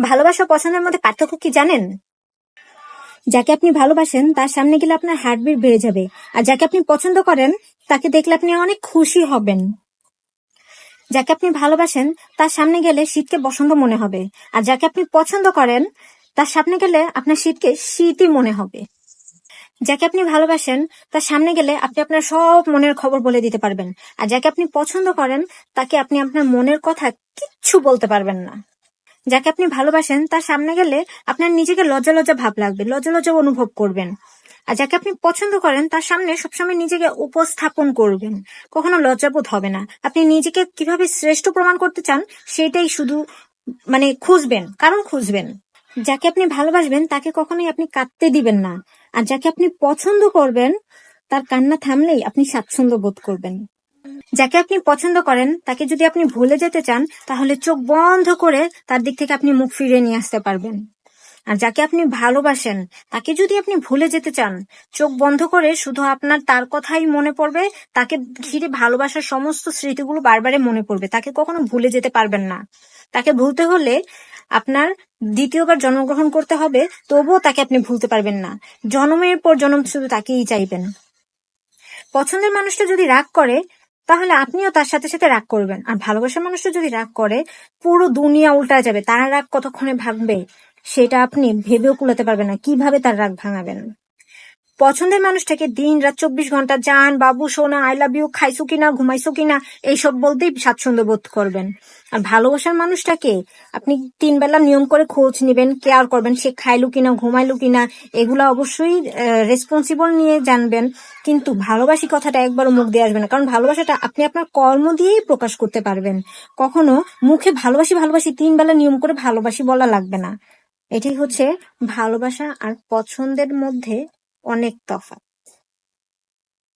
ভালোবাসা পছন্দের মধ্যে পার্থক্য কি জানেন? যাকে আপনি ভালোবাসেন, তার সামনে গেলে আপনার হার্টবিট বেড়ে যাবে। আর যাকে আপনি পছন্দ করেন, তাকে দেখলে আপনি অনেক খুশি হবেন। যাকে আপনি ভালোবাসেন, তার সামনে গেলে শীতকে বসন্ত মনে হবে। আর যাকে আপনি পছন্দ করেন, তার সামনে গেলে আপনার শীতকে শীতই মনে হবে। যাকে আপনি ভালোবাসেন, তার সামনে গেলে আপনি আপনার সব মনের খবর বলে দিতে পারবেন। আর যাকে আপনি পছন্দ করেন, তাকে আপনি আপনার মনের কথা কিচ্ছু বলতে পারবেন না। যাকে আপনি ভালোবাসেন, তার সামনে গেলে আপনার নিজেকে লজ্জা লজ্জা ভাব লাগবে, লজ্জা লজ্জা অনুভব করবেন। আর যাকে আপনি পছন্দ করেন, তার সামনে সবসময় নিজেকে উপস্থাপন করবেন। কখনো লজ্জাবোধ হবে না। আপনি নিজেকে কীভাবে শ্রেষ্ঠ প্রমাণ করতে চান, সেটাই শুধু মানে খুঁজবেন, কারণ খুঁজবেন। যাকে আপনি ভালোবাসবেন, তাকে কখনোই আপনি কাঁদতে দিবেন না। আর যাকে আপনি পছন্দ করবেন, তার কান্না থামলেই আপনি স্বাচ্ছন্দ্য বোধ করবেন। যাকে আপনি পছন্দ করেন, তাকে যদি আপনি ভুলে যেতে চান, তাহলে চোখ বন্ধ করে তার দিক থেকে আপনি মুখ ফিরিয়ে নিয়ে আসতে পারবেন। আর যাকে আপনি ভালোবাসেন, তাকে যদি আপনি ভুলে যেতে চান, চোখ বন্ধ করে শুধু আপনার তার কথাই মনে পড়বে, তাকে ঘিরে ভালোবাসার সমস্ত স্মৃতিগুলো বারবারে মনে পড়বে। তাকে কখনো ভুলে যেতে পারবেন না। তাকে ভুলতে হলে আপনার দ্বিতীয়বার জন্মগ্রহণ করতে হবে, তবুও তাকে আপনি ভুলতে পারবেন না। জন্মের পর জন্ম শুধু তাকেই চাইবেন। পছন্দের মানুষটা যদি রাগ করে তাহলে আপনিও তার সাথে সাথে রাগ করবেন। আর ভালোবাসার মানুষটা যদি রাগ করে, পুরো দুনিয়া উল্টা যাবে। তারা রাগ কতক্ষণে ভাঙবে, সেটা আপনি ভেবেও কুলাতে পারবেন না। কীভাবে তার রাগ ভাঙাবেন? পছন্দের মানুষটাকে দিন রাত চব্বিশ ঘণ্টা যান, বাবু সোনা আই লাভ ইউ খাইছো কিনা, ঘুমাইছো কিনা, এইসব বলতেই স্বাচ্ছন্দ্য বোধ করবেন। আর ভালোবাসার মানুষটাকে আপনি তিন বেলা নিয়ম করে খোঁজ নেবেন, কেয়ার করবেন, সে খাইলো কিনা, ঘুমাইলো কিনা, এগুলা অবশ্যই রেসপন্সিবল নিয়ে জানবেন। কিন্তু ভালোবাসি কথাটা একবারও মুখ দিয়ে আসবে না, কারণ ভালোবাসাটা আপনি আপনার কর্ম দিয়েই প্রকাশ করতে পারবেন। কখনো মুখে ভালোবাসি ভালোবাসি তিন বেলা নিয়ম করে ভালোবাসি বলা লাগবে না। এটাই হচ্ছে ভালোবাসা আর পছন্দের মধ্যে অনেক তফাৎ।